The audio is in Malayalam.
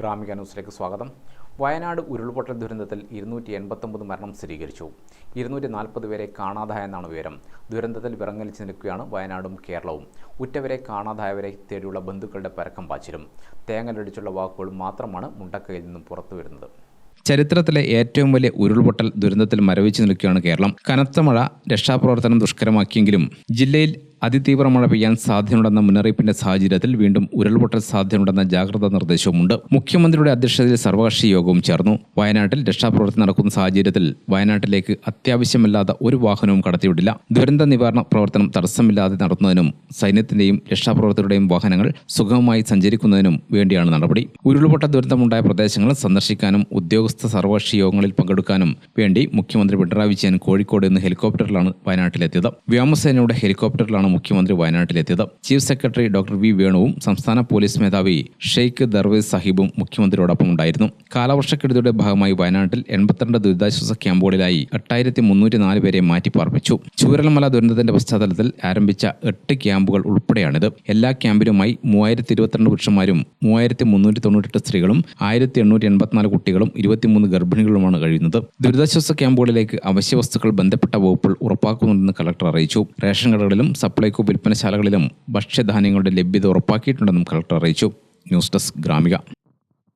ഗ്രാമിക ന്യൂസിലേക്ക് സ്വാഗതം. വയനാട് ഉരുൾപൊട്ടൽ ദുരന്തത്തിൽ ഇരുന്നൂറ്റി എൺപത്തൊമ്പത് മരണം സ്ഥിരീകരിച്ചു. ഇരുന്നൂറ്റി നാൽപ്പത് പേരെ കാണാതായെന്നാണ് വിവരം. ദുരന്തത്തിൽ വിറങ്ങലിച്ച് നിൽക്കുകയാണ് വയനാടും കേരളവും. ഉറ്റവരെ കാണാതായവരെ തേടിയുള്ള ബന്ധുക്കളുടെ പരക്കം പാച്ചിലും. തേങ്ങലടിച്ചുള്ള വാക്കുകൾ മാത്രമാണ് മുണ്ടക്കയിൽ നിന്നും പുറത്തു വരുന്നത്. ചരിത്രത്തിലെ ഏറ്റവും വലിയ ഉരുൾപൊട്ടൽ ദുരന്തത്തിൽ മരവിച്ചു നിൽക്കുകയാണ് കേരളം. കനത്ത മഴ രക്ഷാപ്രവർത്തനം ദുഷ്കരമാക്കിയെങ്കിലും ജില്ലയിൽ അതിതീവ്ര മഴ പെയ്യാൻ സാധ്യതയുണ്ടെന്ന മുന്നറിയിപ്പിന്റെ സാഹചര്യത്തിൽ വീണ്ടും ഉരുൾപൊട്ടൽ സാധ്യതയുണ്ടെന്ന ജാഗ്രതാ നിർദ്ദേശവുമുണ്ട്. മുഖ്യമന്ത്രിയുടെ അധ്യക്ഷതയിൽ സർവകക്ഷി യോഗവും ചേർന്നു. വയനാട്ടിൽ രക്ഷാപ്രവർത്തനം നടക്കുന്ന സാഹചര്യത്തിൽ വയനാട്ടിലേക്ക് അത്യാവശ്യമില്ലാത്ത ഒരു വാഹനവും കടത്തിവിടില്ല. ദുരന്ത നിവാരണ പ്രവർത്തനം തടസ്സമില്ലാതെ നടത്തുന്നതിനും സൈന്യത്തിന്റെയും രക്ഷാപ്രവർത്തകരുടെയും വാഹനങ്ങൾ സുഗമമായി സഞ്ചരിക്കുന്നതിനും വേണ്ടിയാണ് നടപടി. ഉരുൾപൊട്ട ദുരന്തമുണ്ടായ പ്രദേശങ്ങൾ സന്ദർശിക്കാനും ഉദ്യോഗസ്ഥ സർവകക്ഷി യോഗങ്ങളിൽ പങ്കെടുക്കാനും വേണ്ടി മുഖ്യമന്ത്രി പിണറായി വിജയൻ കോഴിക്കോട് നിന്ന് ഹെലികോപ്റ്ററിലാണ് വയനാട്ടിലെത്തിയത്. വ്യോമസേനയുടെ ഹെലികോപ്റ്ററിലാണ് മുഖ്യമന്ത്രി വയനാട്ടിലെത്തിയത്. ചീഫ് സെക്രട്ടറി ഡോക്ടർ വി വേണുവും സംസ്ഥാന പോലീസ് മേധാവി ഷെയ്ഖ് ദർവേസ് സാഹിബും മുഖ്യമന്ത്രിയോടൊപ്പം ഉണ്ടായിരുന്നു കാലവർഷക്കെടുതിയുടെ ഭാഗമായി വയനാട്ടിൽ എൺപത്തിരണ്ട് ദുരിതാശ്വാസ ക്യാമ്പുകളിലായി എട്ടായിരത്തി മുന്നൂറ്റി നാല് പേരെ മാറ്റിപ്പാർപ്പിച്ചു. ചൂരൽമല ദുരന്തത്തിന്റെ പശ്ചാത്തലത്തിൽ ആരംഭിച്ച എട്ട് ക്യാമ്പുകൾ ഉൾപ്പെടെയാണിത്. എല്ലാ ക്യാമ്പിലുമായി മൂവായിരത്തി ഇരുപത്തിരണ്ട് പുരുഷന്മാരും മൂവായിരത്തി മുന്നൂറ്റി തൊണ്ണൂറ്റെട്ട് സ്ത്രീകളും ആയിരത്തി എണ്ണൂറ്റി എൺപത്തിനാല് കുട്ടികളും ഇരുപത്തിമൂന്ന് ഗർഭിണികളുമാണ് കഴിയുന്നത്. ദുരിതാശ്വാസ ക്യാമ്പുകളിലേക്ക് അവശ്യ വസ്തുക്കൾ ബന്ധപ്പെട്ട വകുപ്പുകൾ ഉറപ്പാക്കുന്നുണ്ടെന്ന് കളക്ടർ അറിയിച്ചു. റേഷൻ കടകളിലും സപ്ലൈകോ വിൽപ്പനശാലകളിലും ഭക്ഷ്യധാന്യങ്ങളുടെ ലഭ്യത ഉറപ്പാക്കിയിട്ടുണ്ടെന്നും കളക്ടർ അറിയിച്ചു. News desk Gramika.